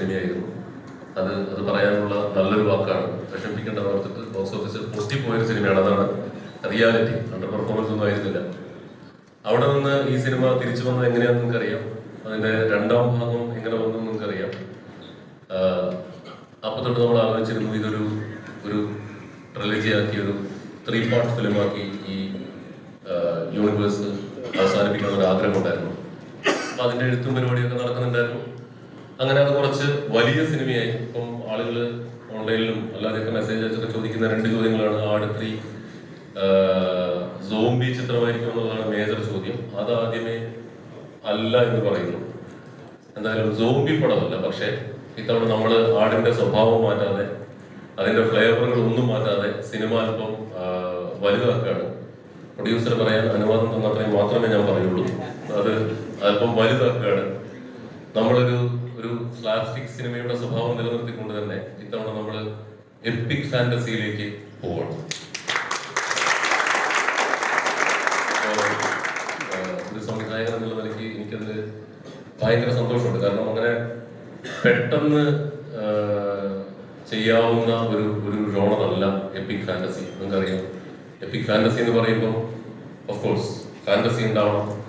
സിനിമയായിരുന്നു അത് അത് പറയാനുള്ള നല്ലൊരു വാക്കാണ്. വിഷമിപ്പിക്കേണ്ട ഓർത്തിട്ട് ബോക്സ് ഓഫീസിൽ പൊട്ടിപ്പോയൊരു സിനിമയാണ്. അതാണ് റിയാലിറ്റി അണ്ടർ പെർഫോമൻസ് ഒന്നും ആയിരുന്നില്ല. അവിടെ നിന്ന് ഈ സിനിമ തിരിച്ചു വന്നത് എങ്ങനെയാണെന്ന് നിങ്ങൾക്കറിയാം? അതിന്റെ രണ്ടാം ഭാഗം എങ്ങനെ വന്നു എന്ന് നിങ്ങൾക്കറിയാം. അപ്പൊ തൊട്ട് നമ്മൾ ആലോചിച്ചിരുന്നു ഇതൊരു ഒരു ട്രിലജിയാക്കി ഒരു ത്രീ പാർട്ട് ഫിലിമാക്കി ഈ യൂണിവേഴ്സ് അവസാനിപ്പിക്കണം ഒരു ആഗ്രഹം ഉണ്ടായിരുന്നു അപ്പൊ അതിന്റെ എഴുത്തും പരിപാടിയൊക്കെ നടക്കുന്നുണ്ടായിരുന്നു. അങ്ങനെ അത് കുറച്ച് വലിയ സിനിമയായി. ഇപ്പം ആളുകൾ ഓൺലൈനിലും അല്ലാതെയൊക്കെ മെസ്സേജ് അയച്ചൊക്കെ ചോദിക്കുന്ന രണ്ട് ചോദ്യങ്ങളാണ്. ആട് ത്രീ സോംബി ചിത്രമായിരിക്കും എന്നുള്ളതാണ് മേജർ ചോദ്യം. അത് ആദ്യമേ അല്ല എന്ന് പറയുന്നു. എന്തായാലും സോംബി പടമല്ല പക്ഷേ ഇത്തവണ നമ്മൾ ആടിന്റെ സ്വഭാവം മാറ്റാതെ അതിന്റെ ഫ്ലേവറുകൾ ഒന്നും മാറ്റാതെ സിനിമ അല്പം വലുതാക്കുകയാണ്. പ്രൊഡ്യൂസർ പറയാൻ അനുവാദം തന്നത്രയും മാത്രമേ ഞാൻ പറയുള്ളൂ. അത് അല്പം വലുതാക്കുകയാണ്. നമ്മളൊരു ഒരു സ്ലാസ്റ്റിക് സിനിമയുടെ സ്വഭാവം നിലനിർത്തിക്കൊണ്ട് തന്നെ ഇത്തവണ നമ്മൾ എപ്പിക് ഫാന്റസിയിലേക്ക് പോകണം. ഒരു സംവിധായകൻ എന്നുള്ള നിലയ്ക്ക് എനിക്കതിൽ ഭയങ്കര സന്തോഷമുണ്ട്. കാരണം അങ്ങനെ പെട്ടെന്ന് ചെയ്യാവുന്ന ഒരു ഒരു ജോണറല്ല എപ്പിക് ഫാന്റസി. നിങ്ങൾക്കറിയാം. എപ്പിക് ഫാന്റസി എന്ന് പറയുമ്പോൾ ഓഫ് കോഴ്സ് ഫാന്റസി ഉണ്ടാവണം.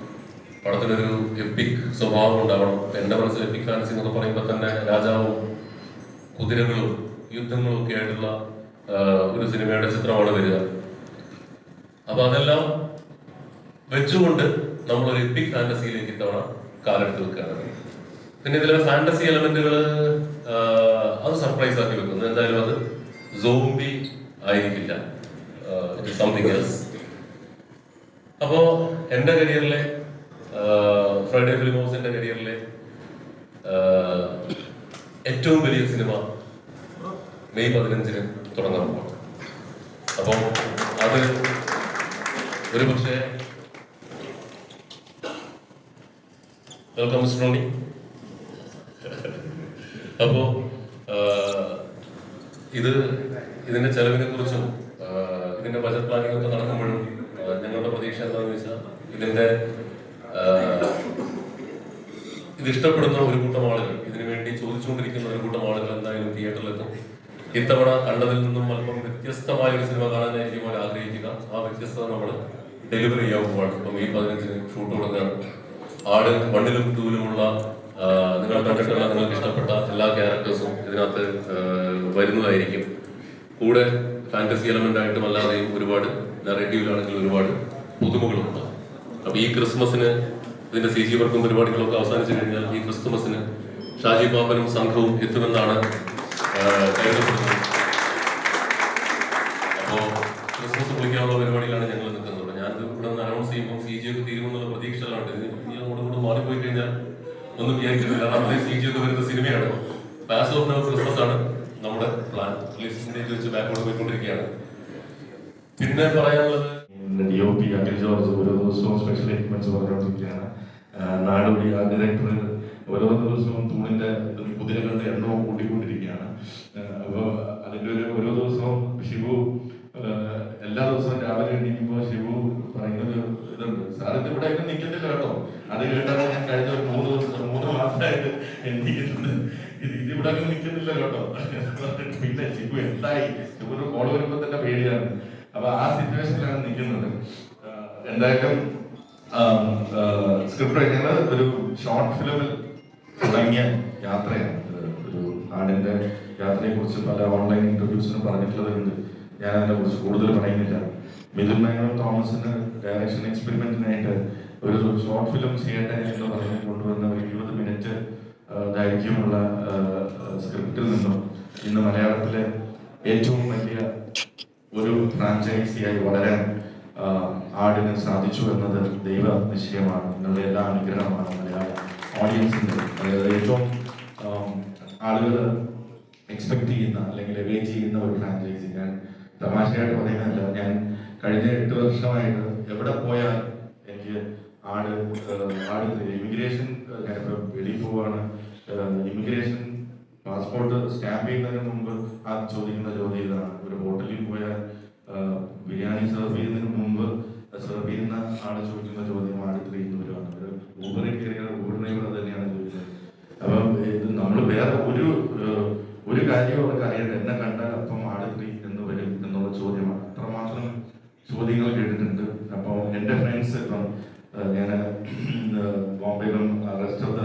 പടത്തിനൊരു എപ്പിക് സ്വഭാവം ഉണ്ടാവണം. എന്റെ മനസ്സിൽ എപ്പിക് ഫാൻസി എന്നൊക്കെ പറയുമ്പോൾ തന്നെ രാജാവും കുതിരകളും യുദ്ധങ്ങളും ഒക്കെ ആയിട്ടുള്ള ഒരു സിനിമയുടെ ചിത്രമാണ് വരിക. അപ്പൊ അതെല്ലാം വെച്ചുകൊണ്ട് നമ്മൾ ഒരു എപ്പിക് ഫാന്റസിയിലേക്ക് ഇത്തവണ കാലെടുത്ത് വെക്കുകയാണ്. പിന്നെ ഇതിലെ ഫാന്റസി എലമെന്റുകൾ അത് സർപ്രൈസ് ആക്കി വെക്കുന്നു. എന്തായാലും അത് സോംബി ആയിരിക്കില്ല. ഇറ്റ് സംതിങ് എൽസ് അപ്പോ എന്റെ കരിയറിലെ ഫ്രൈഡേ ഫിലിം ഹൗസിന്റെ കരിയറിലെ ഏറ്റവും വലിയ സിനിമ മെയ് പതിനഞ്ചിന് തുടങ്ങാൻ പോവാണ്. അപ്പോൾ അത് ഒരു പക്ഷേ വെൽക്കം മിസ്റ്റർ റോണി. അപ്പോ ഇത് ഇതിന്റെ ചെലവിനെ കുറിച്ചും ഇതിന്റെ ബജറ്റ് പ്ലാനിംഗ് ഒക്കെ നടക്കുമ്പോഴും ഞങ്ങളുടെ പ്രതീക്ഷ എന്താണെന്ന് വെച്ചാൽ ഇതിന്റെ ഇത് ഇഷ്ടപ്പെടുന്ന ഒരു കൂട്ടം ആളുകൾ ഇതിനു വേണ്ടി ചോദിച്ചുകൊണ്ടിരിക്കുന്ന ഒരു കൂട്ടം ആളുകൾ എന്തായാലും തിയേറ്ററിലെത്തും. ഇത്തവണ കണ്ടതിൽ നിന്നും അല്പം വ്യത്യസ്തമായ ഒരു സിനിമ കാണാനായിരിക്കും അവർ ആഗ്രഹിക്കുക. ആ വ്യത്യസ്തത നമ്മൾ ഡെലിവറി ചെയ്യാൻ പോവാണ്. ഇപ്പം ഈ പതിനഞ്ചിന് ഷൂട്ട് തുടങ്ങുകയാണ് ആട് മണ്ണിലും ടൂവിലുമുള്ള ആ, നിങ്ങൾ കണ്ടിട്ടുള്ള നിങ്ങൾക്ക് ഇഷ്ടപ്പെട്ട എല്ലാ ക്യാരക്ടേഴ്സും ഇതിനകത്ത് വരുന്നതായിരിക്കും. കൂടെ ഫാന്റസി എലമെന്റ് ആയിട്ടും അല്ലാതെയും ഒരുപാട് നെറേറ്റീവിലാണെങ്കിൽ ഒരുപാട് പുതുമകളുണ്ട്. അപ്പൊ ഈ ക്രിസ്മസിന് ഇതിന്റെ സി ജി വർക്കും പരിപാടികളൊക്കെ അവസാനിച്ചു കഴിഞ്ഞാൽ ഈ ക്രിസ്തുമസിന് ഷാജി പാപ്പനും സംഘവും എത്തുമെന്നാണ് അപ്പോ ക്രിസ്മസ് വിളിക്കാനുള്ള പരിപാടിയിലാണ് ഞങ്ങൾ നിൽക്കുന്നത്. ഞാൻ ഇവിടെ നിന്ന് അനൗൺസ് ചെയ്യുമ്പോൾ സി ജി ഒക്കെ തീരുമെന്നുള്ള പ്രതീക്ഷകളാണ് ഇനി അങ്ങോട്ട് കൂടെ മാറിപ്പോയി കഴിഞ്ഞാൽ ഒന്നും വിചാരിച്ചിട്ടില്ല നമ്മുടെ സി ജി ഒക്കെ വരുന്ന സിനിമയാണ്. പാസ് ഓഫ് നവ ക്രിസ്മസ് ആണ് നമ്മുടെ പ്ലാൻ വെച്ച് ബാക്കോട്ട് പോയിക്കൊണ്ടിരിക്കുകയാണ്. പിന്നെ പറയാനുള്ളത് ഒ പി അഖിൽ ജോർജ് ഓരോ ദിവസവും സ്പെഷ്യൽ എക്യുപ്മെന്റ്സ് പറഞ്ഞുകൊണ്ടിരിക്കുകയാണ്. നാടോടി ആ ഡയറക്ടർ ഓരോ ദിവസവും തൂണിന്റെ കുതിരകളുടെ എണ്ണവും കൂട്ടിക്കൊണ്ടിരിക്കുകയാണ്. അപ്പോൾ അതിന്റെ ഒരു ഓരോ ദിവസവും ശിവു എല്ലാ ദിവസവും രാവിലെ എണീക്കുമ്പോൾ ശിവു പറയുന്നത് ഇതുണ്ട്. ഇത് ഇവിടെ ഒക്കെ നിൽക്കുന്നില്ല കേട്ടോ. അത് കേട്ടാണ് ഞാൻ കഴിഞ്ഞ ഒരു മൂന്ന് ദിവസം മൂന്ന് മാസമായിട്ട് എണീക്കുന്നുണ്ട് ഇത് ഇതിവിടെ ഒക്കെ നിൽക്കുന്നില്ല കേട്ടോ. പിന്നെ ശിവു എന്തായി? ശിവന് കോൾ വരുമ്പോൾ തന്നെ പേടിയാണ്. അപ്പൊ ആ സിറ്റുവേഷനിലാണ് നിൽക്കുന്നത്. എന്തായാലും സ്ക്രിപ്റ്റ് ഞങ്ങൾ ഒരു ഷോർട്ട് ഫിലിമിൽ തുടങ്ങിയ യാത്രയാണ്. ഒരു നാടിന്റെ യാത്രയെ കുറിച്ച് പല ഓൺലൈൻ ഇന്റർവ്യൂസിനും പറഞ്ഞിട്ടുള്ളതുണ്ട് ഞാൻ അതിനെ കുറിച്ച് കൂടുതൽ പറയുന്നില്ല. മിഥുൻ മേനോൻ തോമസിന് ഡയറക്ഷൻ എക്സ്പെരിമെന്റിനായിട്ട് ഒരു ഷോർട്ട് ഫിലിം ചെയ്യട്ടെ എന്ന് പറഞ്ഞ് കൊണ്ടുവന്ന ഒരു ഇരുപത് മിനിറ്റ് ദൈർഘ്യമുള്ള സ്ക്രിപ്റ്റിൽ നിന്നും ഇന്ന് മലയാളത്തിലെ ഏറ്റവും വലിയ ഒരു ഫ്രാഞ്ചൈസിയായി വളരാൻ ആടിന് സാധിച്ചു എന്നത് ദൈവ നിശ്ചയമാണ്. നിങ്ങളുടെ എല്ലാ അനുഗ്രഹമാണ് മലയാള ഓഡിയൻസിന്റെ അതായത് ഏറ്റവും ആളുകൾ എക്സ്പെക്ട് ചെയ്യുന്ന അല്ലെങ്കിൽ വെയിറ്റ് ചെയ്യുന്ന ഒരു ഫ്രാഞ്ചൈസി ഞാൻ തമാശയായിട്ട് പറയുന്നതല്ല. ഞാൻ കഴിഞ്ഞ എട്ട് വർഷമായിട്ട് എവിടെ പോയാൽ എനിക്ക് ആട് ആട് ഇമിഗ്രേഷൻ ഞാനിപ്പോൾ വെളിയിൽ പോവാണ്. ഇമിഗ്രേഷൻ പാസ്പോർട്ട് സ്റ്റാമ്പ് ചെയ്യുന്നതിന് മുമ്പ് ആ ചോദിക്കുന്ന ചോദ്യം ഇതാണ് ഒരു ഹോട്ടലിൽ പോയാൽ ആ, ബിരിയാണി സെർവ് ചെയ്യുന്നതിന് മുമ്പ് സെർവ് ചെയ്യുന്ന ആൾ ചോദിക്കുന്ന ചോദ്യം ആട് ഇത്ര ഇരുന്നൂറാണ് ഒരു ഊബറിൽ കയറിയ ഊബർ ഡ്രൈവർ അത് തന്നെയാണ് ചോദിക്കുന്നത് അപ്പം ഇത് നമ്മൾ വേറെ ഒരു ഏഹ്, ഒരു കാര്യവും അവർക്ക് അറിയണ്ട എന്നെ കണ്ടാൽ അപ്പം ആടുത്രി എന്ന് വരും എന്നുള്ള ചോദ്യമാണ് അത്രമാത്രം ചോദ്യങ്ങൾ കേട്ടിട്ടുണ്ട് അപ്പോൾ എന്റെ ഫ്രണ്ട്സ് ഇപ്പം ഞാൻ ബോംബെയിലും റെസ്റ്റ് ഓഫ് ദ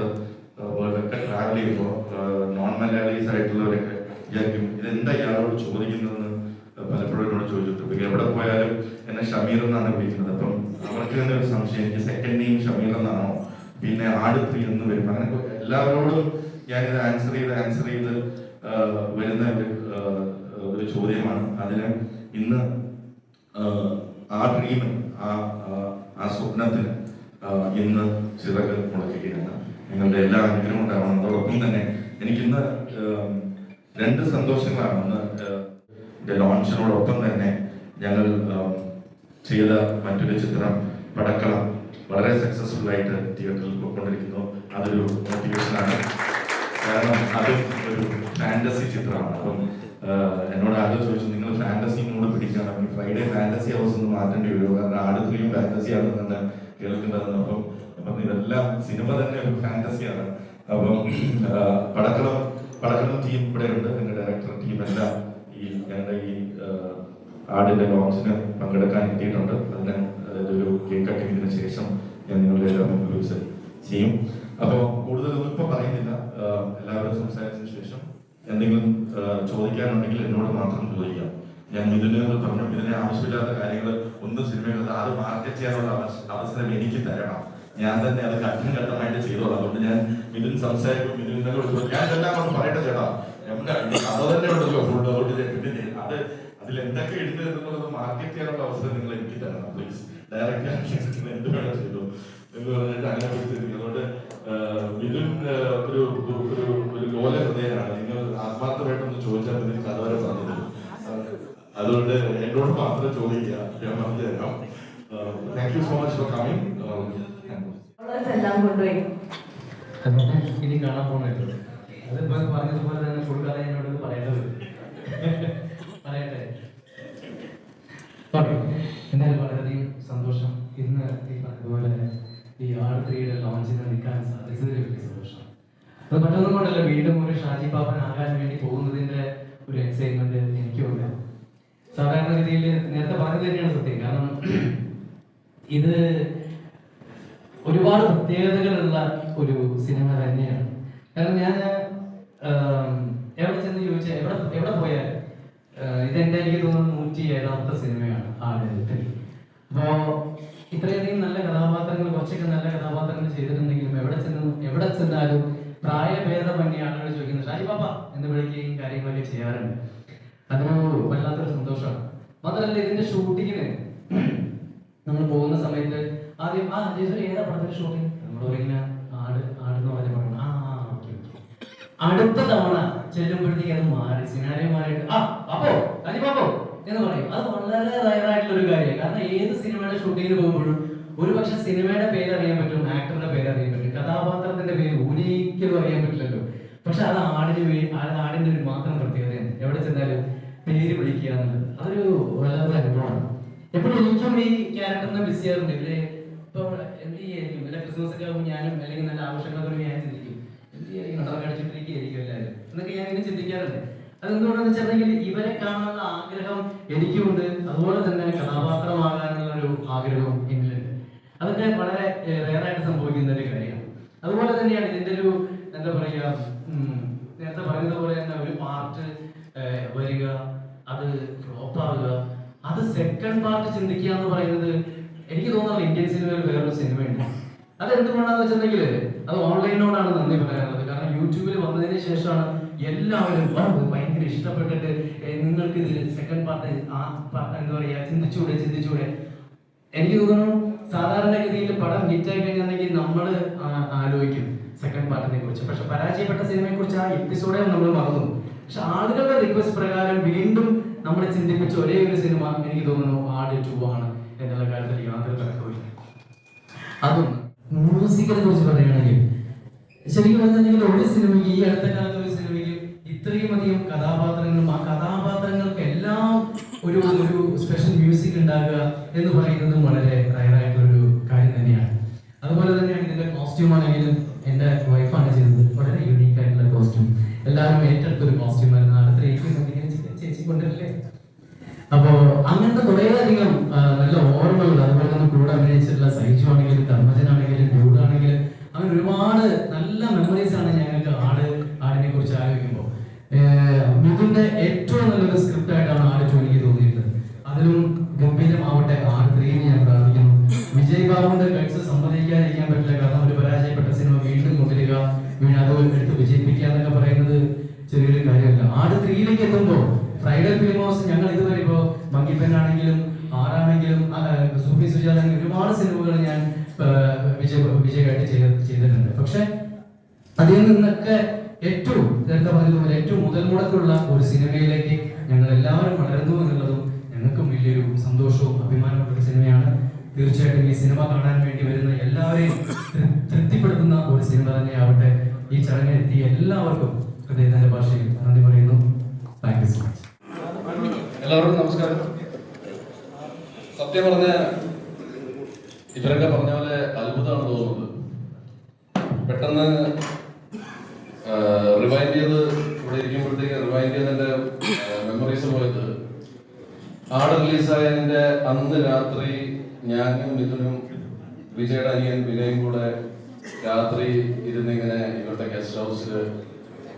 വേൾഡൊക്കെ ട്രാവൽ ചെയ്യുമ്പോൾ നോൺ മലയാളീസ് ആയിട്ടുള്ളവരൊക്കെ വിചാരിക്കും ഇതെന്താ ഇയാളോട് ചോദിക്കുന്നതെന്ന് പലപ്പോഴും എന്നോട് ചോദിച്ചിട്ടുണ്ട് ഇപ്പൊ എവിടെ പോയാലും എന്നെ ഷമീർ എന്നാണ് വിളിക്കുന്നത് അപ്പം അവർക്ക് തന്നെ ഒരു സംശയം എനിക്ക് സെക്കൻഡ് നെയിം ഷമീർ എന്നാണോ പിന്നെ ആടുത്രി എന്ന് വരും അങ്ങനെ എല്ലാവരോടും ഞാനിത് ആൻസർ ചെയ്ത് ആൻസർ ചെയ്ത് ആ, വരുന്ന ഒരു ആ, ഒരു ചോദ്യമാണ് അതിന് ഇന്ന് ആ, ഡ്രീമിന് ആ ആ- സ്വപ്നത്തിൽ ഇന്ന് ചിറക് മുളയ്ക്കുകയാണ്. നിങ്ങളുടെ എല്ലാ അനുഗ്രഹം ഉണ്ടാവണം. അതോടൊപ്പം തന്നെ എനിക്കിന്ന് രണ്ട് സന്തോഷങ്ങളാണ്. ഒന്ന് ലോഞ്ചിനോടൊപ്പം തന്നെ ഞങ്ങൾ ചെയ്ത മറ്റൊരു ചിത്രം പടക്കളം വളരെ സക്സസ്ഫുൾ ആയിട്ട് തിയേറ്ററിൽ പോയിക്കൊണ്ടിരിക്കുന്നു. അതൊരു മോട്ടിവേഷനാണ് കാരണം അതും ഒരു ഫാന്റസി ചിത്രമാണ്. അപ്പം എന്നോട് ആദ്യം ചോദിച്ചു നിങ്ങൾ ഫാന്റസി മൂഡ് പിടിക്കുകയാണെങ്കിൽ ഫ്രൈഡേ ഫാന്റസി ഹൗസ് ഒന്ന് മാറ്റേണ്ടി വരുമോ? കാരണം ആടുത്രിയും ഫാന്റസി ആണെന്നാണ് കേൾക്കുന്നതെന്ന് അപ്പം അപ്പം ഇതെല്ലാം സിനിമ തന്നെ ഒരു ഫാന്റസിയാണ് അപ്പം പടക്കളം പടക്കളം ടീം ഇവിടെ ഉണ്ട്. എന്റെ ഡയറക്ടർ ടീം എല്ലാം ഈ ഞങ്ങളുടെ ഈ ആടിന്റെ ലോഞ്ചിന് പങ്കെടുക്കാൻ എത്തിയിട്ടുണ്ട്. അതിന് ഒരു കേക്ക് കട്ടിങ്ങിന് ശേഷം ഞാൻ നിങ്ങളുടെ ചെയ്യും. അപ്പോൾ കൂടുതലൊന്നും ഇപ്പൊ പറയുന്നില്ല ആഹ് എല്ലാവരും സംസാരിച്ചതിന് ശേഷം എന്തെങ്കിലും ആഹ് ചോദിക്കാനുണ്ടെങ്കിൽ മാത്രം ചോദിക്കാം ഞാൻ മിഥുന് പറഞ്ഞു. ഇതിനെ ആവശ്യമില്ലാത്ത കാര്യങ്ങൾ ഒന്നും സിനിമയിൽ അത് മാർക്കറ്റ് ചെയ്യാനുള്ള അവസരം എനിക്ക് തരണം. ഞാൻ തന്നെ അത് ഘട്ടം ഘട്ടമായിട്ട് ചെയ്തോളാം. അതുകൊണ്ട് ഞാൻ മിഥുൻ സംസാരിക്കും. മിഥുൻ ഇന്നലെ ഞാൻ എല്ലാം കൊണ്ട് പറയട്ടെ ചേട്ടാ. അത് തന്നെ ഉണ്ടല്ലോ. ഫുൾ അതുകൊണ്ട് പിന്നെ അത് അതിൽ എന്തൊക്കെ ഉണ്ട് എന്നുള്ളത് മാർക്കറ്റ് ചെയ്യാനുള്ള അവസരം നിങ്ങൾ എനിക്ക് തരണം പ്ലീസ് ഡയറക്റ്റ് എന്ത് വേണം ചെയ്തു. എന്ന് പറഞ്ഞിട്ട് അങ്ങനെ പിടിച്ചിരുന്നു അതുകൊണ്ട് മിഥുൻ ഒരു ഒരു- ഒരു ലോല ഹൃദയനാണ് നിങ്ങൾ ആത്മാർത്ഥമായിട്ടൊന്ന് ചോദിച്ചാൽ മതി കഥ വരെ പറഞ്ഞു അതുകൊണ്ട് എന്നോട് മാത്രം ചോദിക്കുക. ഞാൻ പറഞ്ഞു തരാം thank you so much for coming എല്ലാം കൊണ്ടുപോയി? ഇനി കാണാൻ പോകുന്നത് അത് പറഞ്ഞതുപോലെ തന്നെ ഫുൾ കഥ എന്നോട് പറയേണ്ടത്. പറയട്ടെ. എന്തായാലും വളരെയധികം സന്തോഷം. ഇന്ന് ഈ പറഞ്ഞതുപോലെ ഈ ആർ ത്രീയുടെ ലോഞ്ചിന് നിൽക്കാൻ സാധിച്ചതിൽ വലിയ സന്തോഷം. അത് മറ്റൊന്നും കൊണ്ടല്ല വീണ്ടും ഒരു ഷാജി പാപ്പൻ ആകാൻ വേണ്ടി പോകുന്നതിന്റെ ഒരു എക്സൈറ്റ്മെന്റ് സാധാരണഗതിയിൽ നേരത്തെ പറഞ്ഞത് തന്നെയാണ് സത്യം. കാരണം ഇത് ഒരുപാട് പ്രത്യേകതകളുള്ള ഒരു സിനിമ തന്നെയാണ്. കാരണം ഞാൻ എവിടെ ചെന്ന് ചോദിച്ചാൽ എവിടെ എവിടെ പോയാൽ ഇതെന്റെ എനിക്ക് തോന്നുന്നു നൂറ്റി ഏഴാമത്തെ സിനിമയാണ് ആടുത്തിൽ അപ്പോ ഇത്രയധികം നല്ല കഥാപാത്രങ്ങൾ കുറച്ചൊക്കെ നല്ല കഥാപാത്രങ്ങൾ ചെയ്തിട്ടുണ്ടെങ്കിലും എവിടെ ചെന്ന് എവിടെ ചെന്നാലും പ്രായഭേദമന്യ ആളുകൾ ചോദിക്കുന്നത് ഷായി ബാബ എന്ന് വിളിക്കുകയും കാര്യങ്ങളൊക്കെ ചെയ്യാറുണ്ട്. അതൊരു വല്ലാത്തൊരു സന്തോഷമാണ്. മാത്രമല്ല ഇതിന്റെ ഷൂട്ടിങ്ങിന് നമ്മൾ പോകുന്ന സമയത്ത് ആദ്യം ആ ജയ്സൂർ ഏതാ പടത്തിന്റെ ഷൂട്ടിങ് നമ്മൾ പറയുന്ന ആട് ആട് എന്ന് പറഞ്ഞ പടം ആ ഓക്കെ അടുത്ത തവണ ചെല്ലുമ്പോഴത്തേക്ക് അത് മാറി സിനാരിയോ മാറിയിട്ട് ആ അപ്പോ അജി പാപ്പോ എന്ന് പറയും. അത് വളരെ റയറായിട്ടുള്ള ഒരു കാര്യമാണ്. കാരണം ഏത് സിനിമയുടെ ഷൂട്ടിങ്ങിന് പോകുമ്പോഴും ഒരു പക്ഷെ സിനിമയുടെ പേര് അറിയാൻ പറ്റും ആക്ടറുടെ പേര് അറിയാൻ പറ്റും കഥാപാത്രത്തിന്റെ പേര് ഒരിക്കലും അറിയാൻ പറ്റില്ലല്ലോ. പക്ഷെ അത് ആടിന് ആടിന്റെ ഒരു മാത്രം പ്രത്യേകതയാണ്. എവിടെ ചെന്നാലും പേര് വിളിക്കുക എന്നുള്ളത് അതൊരു വളരെ അനുഭവമാണ്. എപ്പോഴും എനിക്കും ഈ ക്യാരക്ടറിനെ മിസ് ചെയ്യാറുണ്ട് ഇവർ ഇപ്പൊ എന്ത് ചെയ്യായിരിക്കും? ഇവരെ ക്രിസ്മസ് ഒക്കെ ആകുമ്പോൾ ഞാനും അല്ലെങ്കിൽ നല്ല ആഘോഷങ്ങളൊക്കെ ഞാൻ ചിന്തിക്കും. എന്ത് ചെയ്യായിരിക്കും? നടക്കാൻ അടിച്ചിട്ടിരിക്കുകയായിരിക്കും എല്ലാവരും. എന്നൊക്കെ ഞാൻ ഇങ്ങനെ ചിന്തിക്കാറുണ്ട്. അതെന്തുകൊണ്ടാന്ന് വെച്ചിട്ടുണ്ടെങ്കിൽ ഇവരെ കാണാനുള്ള ആഗ്രഹം എനിക്കുമുണ്ട്. അതുപോലെ തന്നെ കഥാപാത്രമാകാനുള്ള ഒരു ആഗ്രഹവും എന്നിലുണ്ട്. അതൊക്കെ വളരെ റേറായിട്ട് സംഭവിക്കുന്ന ഒരു കാര്യമാണ്. അതുപോലെ തന്നെയാണ് ഇതിന്റെ ഒരു എന്താ പറയുക നേരത്തെ പറഞ്ഞതുപോലെ തന്നെ ഒരു പാർട്ട് വരിക അത് ഫ്ലോപ്പ് ആവുക. അത് സെക്കൻഡ് പാർട്ട് ചിന്തിക്കുക എന്ന് പറയുന്നത് എനിക്ക് തോന്നുന്നു ഇന്ത്യൻ സിനിമയിൽ വേറൊരു സിനിമയുണ്ട്. അത് എന്തുകൊണ്ടാന്ന് വെച്ചിട്ടുണ്ടെങ്കിൽ അത് ഓൺലൈനോടാണ് നന്ദി പറയാനുള്ളത്. കാരണം യൂട്യൂബിൽ വന്നതിന് ശേഷമാണ് എല്ലാവരും "വൗ, ഇത് ഭയങ്കര ഇഷ്ടപ്പെട്ടിട്ട് നിങ്ങൾക്ക് ഇതിൽ സെക്കൻഡ് പാർട്ട് എന്താ പറയുക ചിന്തിച്ചൂടെ ചിന്തിച്ചൂടെ. എനിക്ക് തോന്നുന്നു സാധാരണഗതിയിൽ പടം ഹിറ്റായി കഴിഞ്ഞിട്ടുണ്ടെങ്കിൽ നമ്മൾ ആലോചിക്കും സെക്കൻഡ് പാർട്ടിനെ കുറിച്ച്. പക്ഷെ പരാജയപ്പെട്ട സിനിമയെ കുറിച്ച് ആ എപ്പിസോഡേ നമ്മൾ മറന്നു. പക്ഷെ ആളുകളുടെ റിക്വസ്റ്റ് പ്രകാരം വീണ്ടും നമ്മൾ ചിന്തിപ്പിച്ച ഒരേ ഒരു സിനിമ എനിക്ക് തോന്നുന്നു ആട് ടു ആണ് എന്നുള്ള കാര്യത്തിൽ യാതൊരു തർക്കവുമില്ല. അതൊന്ന്. മ്യൂസിക്കിനെ കുറിച്ച് പറയുകയാണെങ്കിൽ ശരിക്കും പറഞ്ഞിട്ടുണ്ടെങ്കിൽ ഒരു സിനിമയ്ക്ക് ഈ അടുത്ത കാലത്ത് ഒരു സിനിമയ്ക്ക് ഇത്രയും അധികം കഥാപാത്രങ്ങളും ആ കഥാപാത്രങ്ങൾക്ക് എല്ലാം ഒരു ഒരു സ്പെഷ്യൽ മ്യൂസിക് ഉണ്ടാകുക എന്ന് പറയുന്നതും വളരെ റയറായിട്ടുള്ള ഒരു കാര്യം തന്നെയാണ്. അതുപോലെ തന്നെയാണ് ഇതിന്റെ കോസ്റ്റ്യൂം ആണെങ്കിലും എന്റെ വൈഫാണ് ചെയ്തത് വളരെ യുണീക്ക് ആയിട്ടുള്ള കോസ്റ്റ്യൂം എല്ലാവരും ഏറ്റെടുത്ത ഒരു കോസ്റ്റ്യൂം അടുത്ത ചേച്ചി കൊണ്ടല്ലേ? അപ്പോ അങ്ങനത്തെ കുറേയധികം നല്ല ഓർമ്മകൾ അതുപോലെ തന്നെ കൂടെ അഭിനയിച്ചിട്ടുള്ള സൈജു ആണെങ്കിലും ധർമ്മജനാണെങ്കിലും ഡ്യൂഡ് ആണെങ്കിലും അങ്ങനെ ഒരുപാട് നല്ല മെമ്മറീസ് ആണ് ഞങ്ങൾക്ക് ആട് ആടിനെ കുറിച്ച് ആലോചിക്കുമ്പോൾ മിഥുന്റെ ഏറ്റവും നല്ലൊരു സ്ക്രിപ്റ്റ് ആയിട്ടാണ് ആട് ടു എനിക്ക് തോന്നിയിട്ടുള്ളത് അതിലും ഗംഭീരമാവട്ടെ ആട് ത്രീന്ന് ഞാൻ പ്രാർത്ഥിക്കുന്നു വിജയ് ബാബുവിന്റെ കട്സ് സമ്മതിക്കാതിരിക്കാൻ പറ്റില്ല കാരണം ഒരു പരാജയപ്പെട്ട സിനിമ വീണ്ടും കൊണ്ടുവരിക വീണ്ടും അത് എടുത്ത് വിജയിപ്പിക്കുക എന്നൊക്കെ പറയുന്നത് ചെറിയൊരു ത്രീയിലേക്ക് എത്തുമ്പോൾ ഫ്രൈഡേ ഫിലിം ഹൗസ് ഞങ്ങൾ ഇതുവരെ ഇപ്പോ മങ്കിപ്പൻ ആണെങ്കിലും ആറാണെങ്കിലും സൂഫി സുജാത ഒരുപാട് സിനിമകൾ ഞാൻ വിജയ വിജയ് വിജയമായിട്ട് ചെയ്ത ചെയ്തിട്ടുണ്ട്. പക്ഷെ അതിൽ നിന്നൊക്കെ ഏറ്റവും നേരത്തെ പറഞ്ഞതുപോലെ ഏറ്റവും മുതൽ മുടക്കുള്ള ഒരു സിനിമയിലേക്ക് ഞങ്ങൾ എല്ലാവരും വളരുന്നു എന്നുള്ളതും ഞങ്ങൾക്കും വലിയൊരു സന്തോഷവും അഭിമാനമുള്ള ഉള്ള സിനിമയാണ്. തീർച്ചയായിട്ടും ഈ സിനിമ കാണാൻ വേണ്ടി വരുന്ന എല്ലാവരെയും തൃപ്തിപ്പെടുത്തുന്ന ഒരു സിനിമ തന്നെയാവട്ടെ. ഈ ചടങ്ങിനെത്തിയ എല്ലാവർക്കും ഹൃദയത്തിന്റെ ഭാഷയിൽ നന്ദി പറയുന്നു. താങ്ക് യു സോ മച്ച് എല്ലാവർക്കും നമസ്കാരം. സത്യം പറഞ്ഞ ഇവരൊക്കെ പറഞ്ഞ പോലെ അത്ഭുതമാണ് തോന്നുന്നത് പെട്ടെന്ന് റിവൈൻഡ് ചെയ്ത് ഇവിടെ ഇരിക്കുമ്പോഴത്തേക്ക് റിവൈൻഡ് ചെയ്ത് എന്റെ മെമ്മറീസ് പോയത്. ആട് റിലീസായതിന്റെ അന്ന് രാത്രി ഞാനും മിഥുനും വിജയുടെ അനിയൻ വിനയും കൂടെ രാത്രി ഇരുന്നിങ്ങനെ ഇവിടുത്തെ ഗസ്റ്റ് ഹൗസിൽ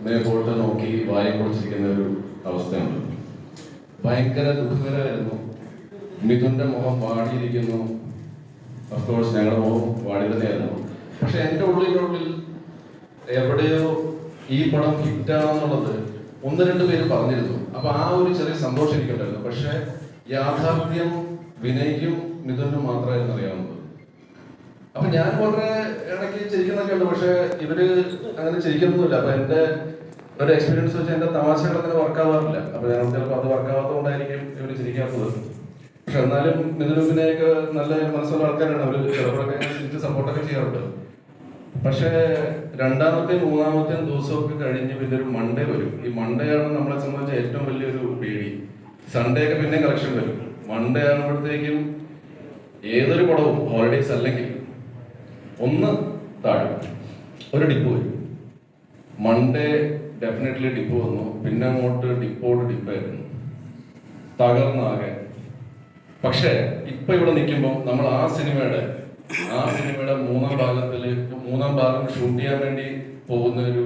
മേപ്പോട്ട് നോക്കി വായി പൊളിച്ചിരിക്കുന്ന ഒരു അവസ്ഥയുണ്ട്. ഭയങ്കര ദുഃഖകരമായിരുന്നു. മിഥുന്റെ മുഖം വാടിയിരിക്കുന്നു. അഫ്കോഴ്സ് ഞങ്ങളുടെ മുഖം വാടി തന്നെയായിരുന്നു പക്ഷെ എന്റെ ഉള്ളിനുള്ളിൽ എവിടെയോ ഈ പടം ഹിറ്റാണെന്നുള്ളത് ഒന്ന് രണ്ട് പേര് പറഞ്ഞിരുന്നു. അപ്പൊ ആ ഒരു ചെറിയ സന്തോഷം എനിക്കുണ്ടായിരുന്നു. പക്ഷെ യാഥാർത്ഥ്യം വിനയ്ക്കും മിഥുനും മാത്രമായിരുന്നു അറിയാവുന്നത്. അപ്പൊ ഞാൻ വളരെ ഇടയ്ക്ക് ചിരിക്കുന്നൊക്കെ ഉണ്ട് പക്ഷെ ഇവർ അങ്ങനെ ചിരിക്കുന്നൊന്നുമില്ല. അപ്പൊ എന്റെ ഒരു എക്സ്പീരിയൻസ് വെച്ച് എന്റെ തമാശകൾ അങ്ങനെ വർക്ക് ആവാറില്ല. അപ്പൊ ഞാൻ ചിലപ്പോൾ അത് വർക്ക് ആവാത്തതുകൊണ്ടായിരിക്കും ഇവർ ചിരിക്കാത്തത്. പക്ഷെ എന്നാലും മിഥുനുവിനെയൊക്കെ നല്ല മനസ്സുള്ള ആൾക്കാരാണ്. അവർ ചിലപ്പോഴൊക്കെ ചിരിച്ച് സപ്പോർട്ടൊക്കെ ചെയ്യാറുണ്ട്. പക്ഷേ രണ്ടാമത്തെയും മൂന്നാമത്തെയും ദിവസമൊക്കെ കഴിഞ്ഞ് പിന്നെ ഒരു മൺഡേ വരും. ഈ മൺഡേ ആണ് നമ്മളെ സംബന്ധിച്ച് ഏറ്റവും വലിയൊരു പേടി. സൺഡേ ഒക്കെ പിന്നെ കളക്ഷൻ വരും. മൺഡേ ആകുമ്പോഴത്തേക്കും ഏതൊരു പടവും ഹോളിഡേസ് അല്ലെങ്കിൽ ഒന്ന് താഴെ. ഒരു ഡിപ്പോ വരും മൺഡേ ഡെഫിനറ്റ്ലി ഡിപ്പോ വന്നു. പിന്നെ അങ്ങോട്ട് ഡിപ്പോട് ഡിപ്പായിരുന്നു തകർന്നാകെ. പക്ഷേ ഇപ്പൊ ഇവിടെ നിൽക്കുമ്പോൾ നമ്മൾ ആ സിനിമയുടെ ആ സിനിമയുടെ മൂന്നാം ഭാഗത്തിൽ മൂന്നാം ഭാഗം ഷൂട്ട് ചെയ്യാൻ വേണ്ടി പോകുന്ന ഒരു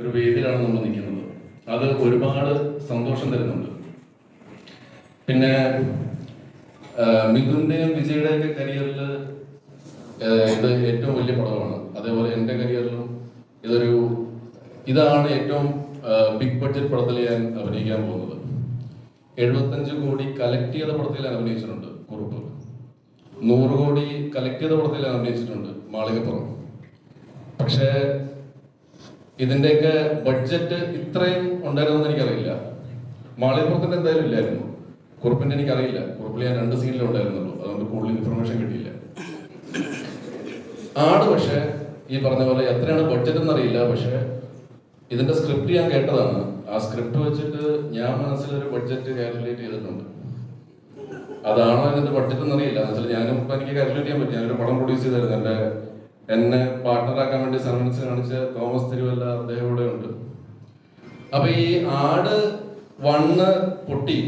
ഒരു വേദിയിലാണ് നമ്മൾ നിൽക്കുന്നത്. അത് ഒരുപാട് സന്തോഷം തരുന്നുണ്ട്. പിന്നെ മിഥുന്റെയും വിജയുടെയൊക്കെ കരിയറിൽ ഇത് ഏറ്റവും വലിയ പടമാണ്. അതേപോലെ എന്റെ കരിയറിലും ഇതൊരു ഇതാണ് ഏറ്റവും ബിഗ് ബഡ്ജറ്റ് പടത്തിൽ ഞാൻ അഭിനയിക്കാൻ പോകുന്നത്. എഴുപത്തഞ്ച് കോടി കലക്ട് ചെയ്ത പടത്തിൽ ഞാൻ അഭിനയിച്ചിട്ടുണ്ട് കുറുപ്പ്. നൂറ് കോടി കലക്ട് ചെയ്ത പടത്തിൽ ഞാൻ അഭിനയിച്ചിട്ടുണ്ട് മാളികപ്പുറം. പക്ഷേ ഇതിന്റെയൊക്കെ ബഡ്ജറ്റ് ഇത്രയും ഉണ്ടായിരുന്നെന്ന് എനിക്കറിയില്ല. മാളികപ്പുറത്തിന്റെ എന്തായാലും ഇല്ലായിരുന്നു. കുറുപ്പിന്റെ എനിക്കറിയില്ല. കുറുപ്പിൽ ഞാൻ രണ്ട് സീനിലുണ്ടായിരുന്നുള്ളൂ അതുകൊണ്ട് കൂടുതൽ ഇൻഫർമേഷൻ കിട്ടിയില്ല. ആട് പക്ഷേ ഈ പറഞ്ഞ പോലെ എത്രയാണ് ബഡ്ജറ്റ് എന്നറിയില്ല പക്ഷേ ഇതിന്റെ സ്ക്രിപ്റ്റ് ഞാൻ കേട്ടതാണ്. ആ സ്ക്രിപ്റ്റ് വെച്ചിട്ട് ഞാൻ മനസ്സിൽ ഒരു ബഡ്ജറ്റ് കാൽക്കുലേറ്റ് ചെയ്തിട്ടുണ്ട്. അതാണോ ഇതിന്റെ ബഡ്ജറ്റ് എന്നറിയില്ല എന്ന് വെച്ചാൽ ഞാനും ഇപ്പൊ എനിക്ക് കാൽക്കുലേറ്റ് ചെയ്യാൻ പറ്റും. ഞാനൊരു പടം പ്രൊഡ്യൂസ് ചെയ്തായിരുന്നു. എന്റെ എന്നെ പാർട്ട്ണറാക്കാൻ വേണ്ടി സർവൻസ് കാണിച്ച തോമസ് തിരുവല്ല അദ്ദേഹം ഇവിടെ ഉണ്ട്. അപ്പൊ ഈ ആട് വണ്ണ് പൊട്ടി.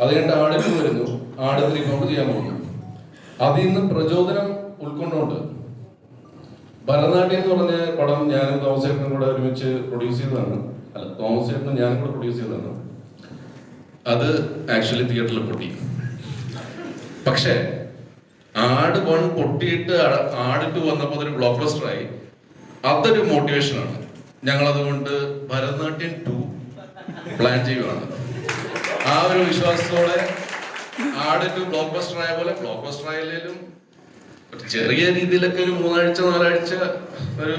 അത് കഴിഞ്ഞിട്ട് വരുന്നു? ആട് ത്രീ കൗണ്ട് ചെയ്യാൻ പോകുന്നു. അതിൽ നിന്ന് പ്രചോദനം ഉൾക്കൊണ്ടുകൊണ്ട് ഭരതനാട്യം എന്ന് പറഞ്ഞ പടം ഞാനും തോമസ് ചേട്ടനും കൂടെ ഒരുമിച്ച് പ്രൊഡ്യൂസ് ചെയ്തതാണ്. അല്ല തോമസ് ചേട്ടനും ഞാനും കൂടെ പ്രൊഡ്യൂസ് ചെയ്തതാണ്. അത് ആക്ച്വലി തിയേറ്ററിൽ പൊട്ടി. പക്ഷേ ആട് വൺ പൊട്ടിയിട്ട് ആട് ടു വന്നപ്പോൾ അതൊരു ബ്ലോക്ക് ബസ്റ്റർ ആയി. അതൊരു മോട്ടിവേഷനാണ് ഞങ്ങൾ അതുകൊണ്ട് ഭരതനാട്യം ടു പ്ലാൻ ചെയ്യുകയാണ് ആ ഒരു വിശ്വാസത്തോടെ ആട് ടു ബ്ലോക്ക് ബസ്റ്റർ ആയ പോലെ ബ്ലോക്ക് ബസ്റ്റർ ചെറിയ രീതിയിലൊക്കെ ഒരു മൂന്നാഴ്ച നാലാഴ്ച ഒരു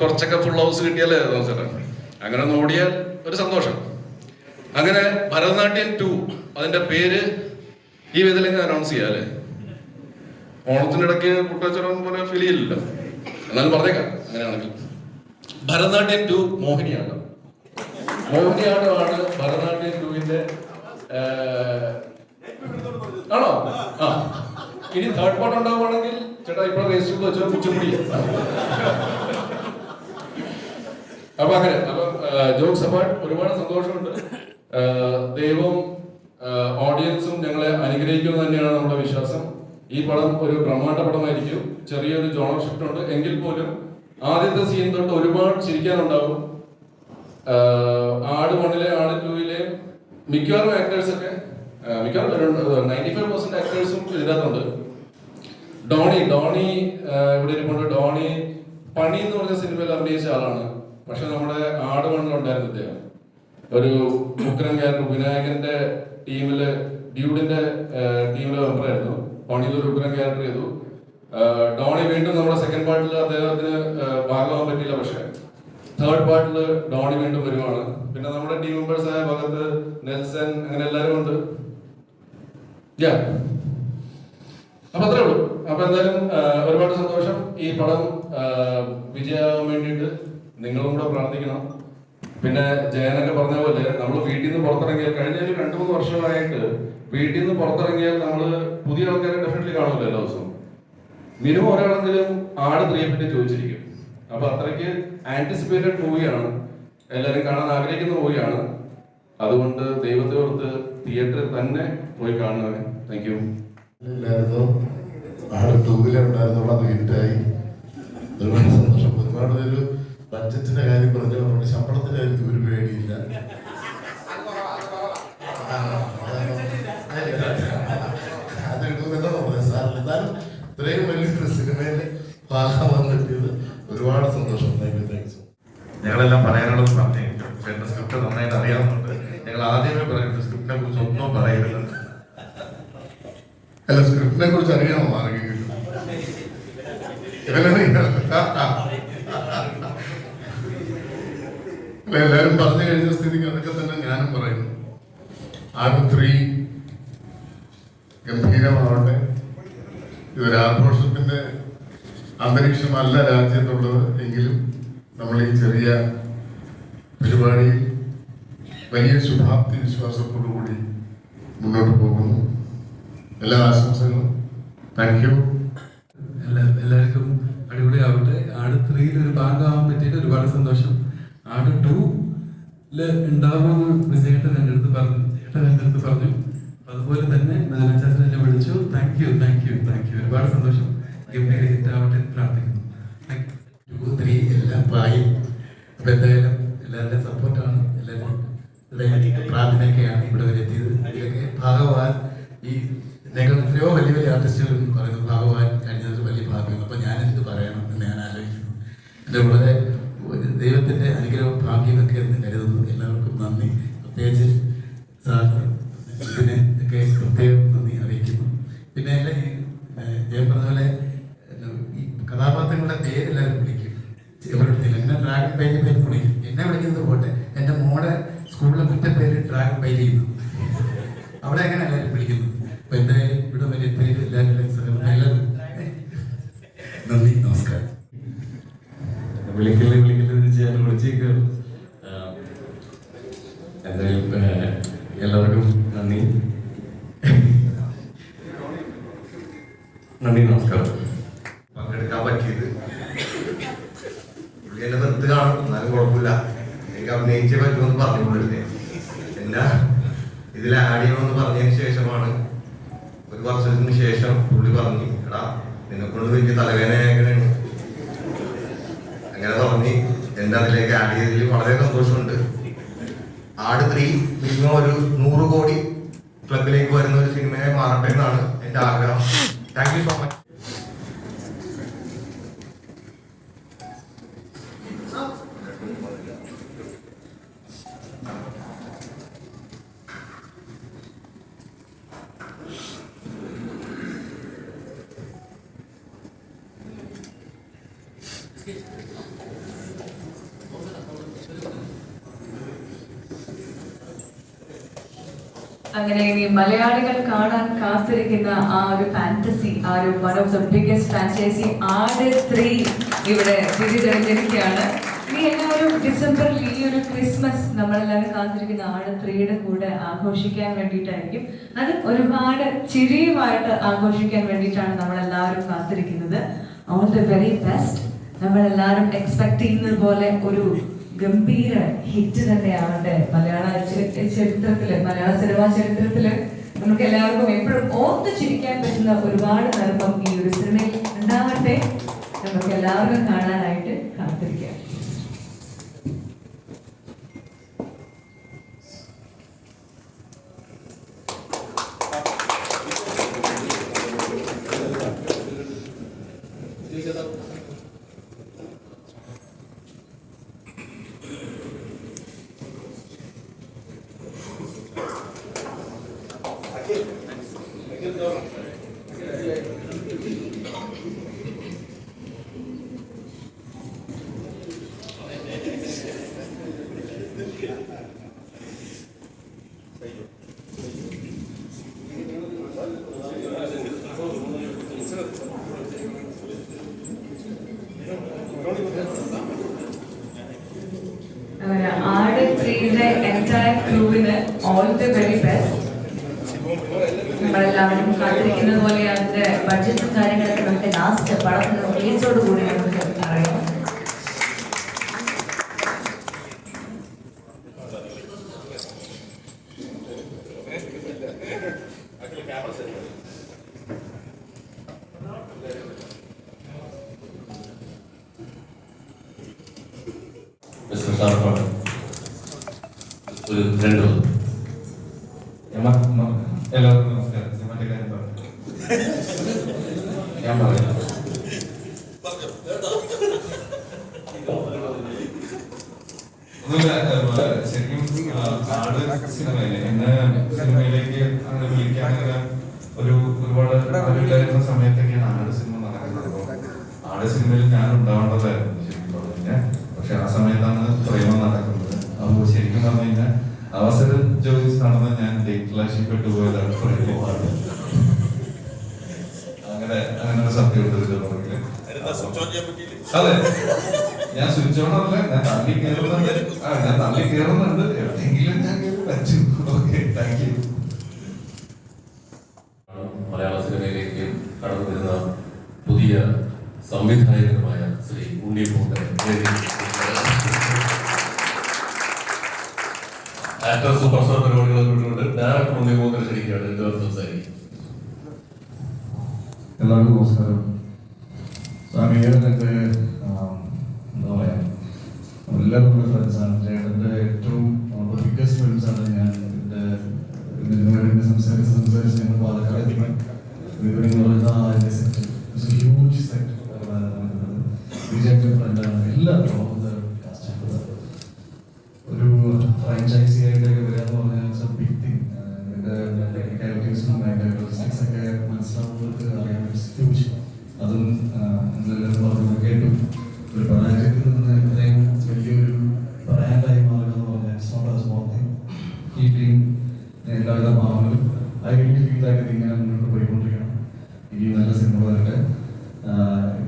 കുറച്ചൊക്കെ ഫുൾ ഹൗസ് കിട്ടിയാലേ സാറേ. അങ്ങനെ ഓടിയാൽ ഒരു സന്തോഷം. അങ്ങനെ ഭരതനാട്യം ടു അതിന്റെ പേര് ഈ വിധത്തിലേക്ക് അനൗൺസ് ചെയ്യാല്ലേ ഓണത്തിനിടയ്ക്ക് കുട്ടച്ചടം പോലെ ഫീൽ ചെയ്യില്ലല്ലോ. എന്നാലും പറഞ്ഞേക്കാം അങ്ങനെയാണെങ്കിൽ. ഭരതനാട്യം ടു മോഹിനിയാട്ടം. മോഹിനിയാട്ടമാണ് ഭരതനാട്യം ടുവിന്റെ ആണോ? ആ. ഇനി തേർഡ് പാർട്ട് ഉണ്ടാവുകയാണെങ്കിൽ ചേട്ടാ ഇപ്പോൾ രജിസ്റ്റർ വെച്ചാൽ കുച്ചുമുടി അപ്പൊ അങ്ങനെ അപ്പം ജോക്സ് അപ്പാർട്ട് ഒരുപാട് സന്തോഷമുണ്ട്. ദൈവം ദൈവവും ഓഡിയൻസും ഞങ്ങളെ അനുഗ്രഹിക്കുമെന്ന് തന്നെയാണ് നമ്മുടെ വിശ്വാസം. ഈ പടം ഒരു ബ്രഹ്മാണ്ട പടമായിരിക്കും. ചെറിയൊരു ജോണർ ഷിഫ്റ്റ് ഉണ്ട്. എങ്കിൽ പോലും ആദ്യത്തെ സീൻ തൊട്ട് ഒരുപാട് ചിരിക്കാനുണ്ടാവും. ആട് വണ്ണിലെ ആട് ടൂയിലെ മിക്കവാറും ആക്ടേഴ്സൊക്കെ മിക്കവാറും നയന്റി ഫൈവ് പെർസെന്റ് ആക്ടേഴ്സും ഇതിനകത്തുണ്ട്. ഡോണി ഡോണി ഇവിടെ ഇരിപ്പുണ്ട് ഡോണി പണി എന്ന് പറഞ്ഞ സിനിമയിൽ അഭിനയിച്ച ആളാണ്. പക്ഷെ നമ്മുടെ ആട് മണ്ണിലുണ്ടായിരുന്നു അദ്ദേഹം ഒരു ഉഗ്രൻ ക്യാരക്ടർ വിനായകന്റെ ടീമിൽ ഡ്യൂഡിന്റെ ടീമിലെ മെമ്പറായിരുന്നു പണിയിൽ ഒരു ഉഗ്രൻ ക്യാരക്ടർ ചെയ്തു. ഡോണി വീണ്ടും നമ്മുടെ സെക്കൻഡ് പാർട്ടിൽ അദ്ദേഹത്തിന് ഭാഗമാകാൻ പറ്റിയില്ല പക്ഷെ. തേർഡ് പാർട്ടിൽ ഡോണി വീണ്ടും വരുവാണ്. പിന്നെ നമ്മുടെ ടീം മെമ്പേഴ്സ് ആയ ഭഗത്ത് നെൽസൺ അങ്ങനെ എല്ലാവരും ഉണ്ട്. അപ്പൊ അത്രേ ഉള്ളൂ. അപ്പൊ എന്തായാലും ഒരുപാട് സന്തോഷം. ഈ പടം വിജയമാകാൻ വേണ്ടിയിട്ട് നിങ്ങളും കൂടെ പ്രാർത്ഥിക്കണം. പിന്നെ ജയനൊക്കെ പറഞ്ഞ പോലെ നമ്മൾ വീട്ടിൽ നിന്ന് പുറത്തിറങ്ങിയാൽ കഴിഞ്ഞ ഒരു രണ്ടു മൂന്ന് വർഷമായിട്ട് വീട്ടിൽ നിന്ന് പുറത്തിറങ്ങിയാൽ നമ്മൾ പുതിയ ആൾക്കാരെ ഡെഫിനറ്റ്ലി കാണുമല്ലോ എല്ലാ ദിവസവും. മിനിമം ഒരാളെങ്കിലും ആട് പറ്റി ചോദിച്ചിരിക്കും. അപ്പൊ അത്രയ്ക്ക് ആന്റിസിപ്പേറ്റഡ് മൂവിയാണ് എല്ലാവരും കാണാൻ ആഗ്രഹിക്കുന്ന മൂവിയാണ് അതുകൊണ്ട് ദൈവത്തെ ഓർത്ത് തിയേറ്ററിൽ തന്നെ പോയി കാണുക താങ്ക് യു ഇല്ലായിരുന്നു ടൂബിലുണ്ടായിരുന്നുള്ള അത് ഹിറ്റായി. ഒരുപാട് സന്തോഷം. ഒരുപാട് പേര് ബഡ്ജറ്റിന്റെ കാര്യം പറഞ്ഞു അതുകൊണ്ട് ശമ്പളത്തിന്റെ കാര്യത്തിൽ ഒരു പേടിയില്ല. അത് എന്നാലും ഇത്രയും വലിയൊരു സിനിമയിൽ ഭാഗമാകാൻ പറ്റിയത് ഒരുപാട് സന്തോഷം. താങ്ക് യു താങ്ക് യു ഞങ്ങളെല്ലാം പറയാനുള്ളത് പറഞ്ഞു ചേട്ടൻ സ്ക്രിപ്റ്റ് നന്നായിട്ട് അറിയാവുന്നുണ്ട് ഞങ്ങൾ ആദ്യമേ പറയുന്നത് സ്ക്രിപ്റ്റിനെ കുറിച്ച് ഒന്നും പറയരുത് അല്ല സ്ക്രിപ്റ്റിനെ കുറിച്ച് അറിയാമോ ഇവനറിയാം അല്ല എല്ലാരും പറഞ്ഞു കഴിഞ്ഞ സ്ഥിതിക്ക് അതൊക്കെ തന്നെ ഞാനും പറയുന്നു. ആരും ത്രീ ഗംഭീരമാവട്ടെ. ഇതൊരു ആഘോഷത്തിന്റെ അന്തരീക്ഷമല്ല രാജ്യത്തുള്ളത് എങ്കിലും നമ്മൾ ഈ ചെറിയ പരിപാടിയിൽ വലിയ ശുഭാപ്തി വിശ്വാസത്തോടു കൂടി മുന്നോട്ട് പോകുന്നു എല്ലാ ആശംസകളും താങ്ക് യു എല്ലാ എല്ലാവർക്കും അടിപൊളിയാവട്ടെ ആട് ത്രീയിൽ ഒരു ഭാഗമാകാൻ പറ്റിയിട്ട് ഒരുപാട് സന്തോഷം ആട് ടൂൽ ഉണ്ടാവുമെന്ന് വിജയേട്ടൻ എന്റെ അടുത്ത് പറഞ്ഞു ചേട്ടൻ എന്റെ അടുത്ത് പറഞ്ഞു അതുപോലെ തന്നെ നാനാചാച്ചൻ എന്നെ വിളിച്ചു thank you thank you thank you ഒരുപാട് സന്തോഷം ഗംഭീര ഹിറ്റ് ആവട്ടെ എന്ന് പ്രാർത്ഥിക്കുന്നു താങ്ക് യു ടു പായി അപ്പൊ എന്തായാലും എല്ലാവരുടെയും സപ്പോർട്ടാണ് എല്ലാവരും പ്രാർത്ഥനയൊക്കെയാണ് ഇവിടെ വരെ എത്തിയത്. ഇതിലൊക്കെ ഭാഗവാൻ ഈ എന്നെക്കാൾ എത്രയോ വലിയ വലിയ ആർട്ടിസ്റ്റുകൾ പറയുന്നത് ഭാഗവാൻ കഴിഞ്ഞത് വലിയ ഭാഗ്യമാണ് അപ്പൊ ഞാൻ പറയണം എന്ന് ഞാൻ ആലോചിക്കുന്നു. എന്റെ വളരെ ദൈവത്തിന്റെ അനുഗ്രഹവും ഭാഗ്യമൊക്കെ എന്ന് കരുതുന്നു എല്ലാവർക്കും നന്ദി പ്രത്യേകിച്ച് സാറിന് ഇതിന് ഒക്കെ പ്രത്യേകം നന്ദി അറിയിക്കുന്നു പിന്നെ എല്ലാ ഈ ഏഹ്, ഞാൻ പറഞ്ഞ പോലെ ഏഹ്, ഈ കഥാപാത്രങ്ങളുടെ പേര് എല്ലാവരും വിളിക്കും എവിടെ എന്നെ ഡ്രാഗൺ പൈലി പേര് വിളിക്കും എന്നെ വിളിക്കുന്നത് പോട്ടെ എന്റെ മോടെ സ്കൂളിലെ കുറ്റപ്പേര് ഡ്രാഗൺ പൈലി ചെയ്യുന്നു അവിടെ എങ്ങനെ എല്ലാവരും വിളിക്കുന്നത് അപ്പൊ എന്തായാലും ഇവിടെ വരെ എത്തിയത് എല്ലാവരുടെയും സഹകരണം എല്ലാവരും നന്ദി നമസ്കാരം വിളിക്കൽ വിളിക്കൽ വെച്ച് എന്തായാലും എല്ലാവർക്കും നന്ദി. നന്ദി നമസ്കാരം പങ്കെടുക്കാൻ പറ്റിയത് പുള്ളി എന്നെ വെറുതെ കാണും എന്നാലും കുഴപ്പമില്ല എനിക്ക് അഭിനയിച്ചേ പറ്റുമെന്ന് പറഞ്ഞുകൊണ്ടിരുന്നേ എന്നാ ഇതിൽ ആഡ് ചെയ്യണമെന്ന് പറഞ്ഞതിന് ശേഷമാണ് ഒരു വർഷത്തിന് ശേഷം പുള്ളി പറഞ്ഞു എടാ നിന്നെ കൊണ്ട് വലിയ തലവേദനയാണ് അങ്ങനെ പറഞ്ഞ് എന്നെ അതിലേക്ക് ആഡ് ചെയ്തതിൽ വളരെ സന്തോഷമുണ്ട് ആട് ത്രീ മിനിമം ഒരു നൂറ് കോടി ക്ലബിലേക്ക് വരുന്ന ഒരു സിനിമയായി മാറട്ടെ എന്നാണ് എന്റെ ആഗ്രഹം താങ്ക് യു സോ മച്ച് അങ്ങനെ ഇനി മലയാളികൾ കാണാൻ കാത്തിരിക്കുന്ന ആ ഒരു ഫാന്റസി ആ ഒരു one of the biggest franchise Aadu three ഇവിടെ തിരിതെളിഞ്ഞിരിക്കുകയാണ്. ഇനി എല്ലാവരും ഡിസംബറിൽ ഈ ഒരു ക്രിസ്മസ് നമ്മളെല്ലാവരും കാത്തിരിക്കുന്ന ആട് ത്രീയുടെ കൂടെ ആഘോഷിക്കാൻ വേണ്ടിയിട്ടായിരിക്കും. അത് ഒരുപാട് ചിരിയുമായിട്ട് ആഘോഷിക്കാൻ വേണ്ടിയിട്ടാണ് നമ്മളെല്ലാവരും കാത്തിരിക്കുന്നത്. ഓൾ ദ വെരി ബെസ്റ്റ് നമ്മളെല്ലാവരും എക്സ്പെക്ട് ചെയ്യുന്നത് പോലെ ഒരു ഗംഭീര ഹിറ്റ് തന്നെയാവട്ടെ മലയാള ചരി- ചരിത്രത്തിൽ മലയാള സിനിമാ ചരിത്രത്തിൽ നമുക്ക് എല്ലാവർക്കും എപ്പോഴും ഓർത്ത് ചിരിക്കാൻ പറ്റുന്ന ഒരുപാട് നർമ്മം ഈ ഒരു സിനിമയിൽ ഉണ്ടാവട്ടെ. നമുക്ക് എല്ലാവർക്കും കാണാനായിട്ട് കാത്തിരിക്കാം അങ്ങനെ ആട് ത്രീയുടെ എന്റയർ ക്രൂവിന് ഓൾ ദി വെരി ബെസ്റ്റ് നമ്മളെല്ലാവരും കാത്തിരിക്കുന്നത് പോലെ അതിന്റെ ബഡ്ജറ്റും കാര്യങ്ങളൊക്കെ നമുക്ക് ലാസ്റ്റ് പടത്തിന് റിലീസോട് കൂടി നമുക്ക് അറിയാം മിസ്റ്റർ ഷാർപ്പാണ് ഒരു രണ്ട് വാക്ക്. എല്ലാവർക്കും നമസ്കാരം സിനിമയുടെ കാര്യം പറഞ്ഞു ഞാൻ പറയാം ഒന്നുമില്ല ഏഹ്, സിനിമയിലെ സിനിമയിലേക്ക് ഒരു സമയത്തൊക്കെയാണ് ആട് സിനിമ നടക്കുന്നത്. ആട് സിനിമയിൽ ഞാൻ ഉണ്ടാവേണ്ടതായിരുന്നു ആക്ടർ സൂപ്പർ ഡയറക്ടർ എല്ലാവർക്കും നമസ്കാരം സ്വാമിയുടെ എന്റെ എന്താ പറയാ എല്ലാവരും നമ്മുടെ ഫ്രണ്ട്സാണ് ചേട്ടന്റെ ഏറ്റവും ബിഗ്ഗസ്റ്റ് ഫ്രണ്ട്സാണ് ഞാൻ എന്റെ ഇതിനു വേണ്ടി സംസാരിച്ച് സംസാരിച്ച് ഞങ്ങൾ പാലക്കാട് എത്തിക്കാൻ എന്ന് പറയുന്ന ആ എന്റെ സെറ്റ് ഹ്യൂജ് സെറ്റ് വിജയന്റെ ഫ്രണ്ടാണ് എല്ലാവരും ഒരു ഫ്രാഞ്ചൈസി ആയിട്ടൊക്കെ വരിക എന്ന് പറഞ്ഞാൽ ബിഗ് തിങ് എന്റെ ടെക്നിക്കാലിറ്റീസും അതിന്റെ ലോജിസ്റ്റിക്സ് ഒക്കെ മനസ്സിലാവുന്നവർക്ക് അറിയാൻ ഹ്യൂജ് അതും നമ്മളെല്ലാവരും പറഞ്ഞു കേട്ടു ഒരു പരാജയത്തിൽ നിന്ന് ഇത്രയും വലിയൊരു ബ്രാൻഡായി മാറുക എന്ന് പറഞ്ഞാൽ it's not a small thing keeping എല്ലാവിധ ഭാവങ്ങളും റിയലി ഫീൽ ദാറ്റ് ഇങ്ങനെ മുന്നോട്ട് പോയിക്കൊണ്ടിരിക്കണം. ഇനിയും നല്ല സിനിമകളൊക്കെ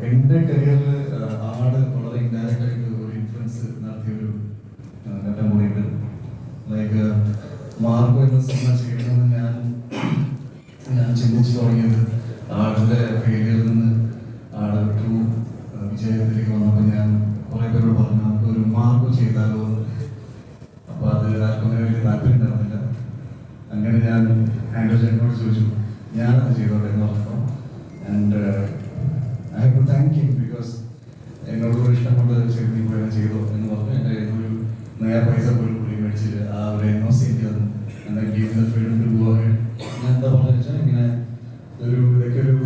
എന്റെ കരിയറിൽ ആട് വളരെ ഇൻഡയറക്റ്റ് ഒരു ഇൻഫ്ലുവൻസ് നടത്തിയൊരു ഘട്ടമുറിയുണ്ട് ലൈക്ക് മാർഗോ എന്ന സിനിമ ചെയ്യണമെന്ന് ഞാൻ ഞാൻ ചിന്തിച്ചു തുടങ്ങിയത് ആടിന്റെ ഫെയിലിയറിൽ നിന്ന് ആട് ടു വിജയത്തിലേക്ക് വന്നപ്പോൾ ഞാൻ കുറേ പേരോട് പറഞ്ഞു നമുക്ക് ഒരു മാർഗോ ചെയ്താലോ എന്ന് അപ്പോൾ അത് ആർക്കും അങ്ങനെ വലിയ താല്പര്യം ഉണ്ടായിരുന്നില്ല അങ്ങനെ ഞാൻ ആൻഡ്രോ ചേട്ടനോട് ചോദിച്ചു ഞാനത് ചെയ്തോട്ടെ എന്ന് പറഞ്ഞപ്പോൾ and I have to thank you because എന്നോട് ഒരു ഇഷ്ടം കൊണ്ട് ചെയ്ത് നീ പോയാൽ ചെയ്തോ എന്ന് പറഞ്ഞു എന്റെ കയ്യിൽ നിന്ന് ഒരു നേരെ പൈസ പോലും പുള്ളി മേടിച്ച് ആ ഒരു എൻ ഒ സി എനിക്ക് തന്നു എന്നാൽ ഗീവ് ഫ്രീഡം ടു ഗോ ഞാൻ എന്താ പറഞ്ഞു വെച്ചാൽ ഇങ്ങനെ ഒരു ഇതൊക്കെ ഒരു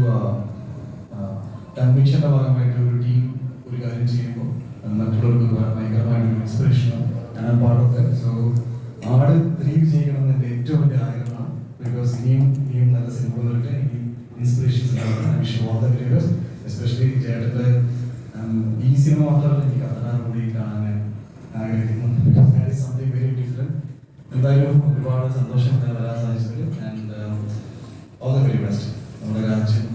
കൺവിക്ഷന്റെ ഭാഗമായിട്ട് ഒരു ടീം ഒരു കാര്യം ചെയ്യുമ്പോൾ മറ്റുള്ളവർക്ക് ഭയങ്കരമായിട്ട് ഇൻസ്പിറേഷനാണ് ഞാൻ പാടത്തെ സോ ആട് ത്രീ ചെയ്യണമെന്ന് എന്റെ ഏറ്റവും വലിയ ആഗ്രഹമാണ്. ബിക്കോസ് ഇനിയും ഇനിയും നല്ല സിനിമകൾ വരട്ടെ. ഇനിയും ഇൻസ്പിറേഷൻസ് എസ്പെഷ്യലി ചേട്ടന്റെ ഈ സിനിമ മാത്രമല്ല എനിക്ക് അതിനാൽ കൂടി കാണാൻ ആഗ്രഹിക്കുന്നു. സംതിങ് വെരി ഡിഫറെന്റ് എന്തായാലും ഒരുപാട് സന്തോഷം വരാൻ സാധിച്ചതിൽ. And all the very best നമ്മുടെ രാജ്യം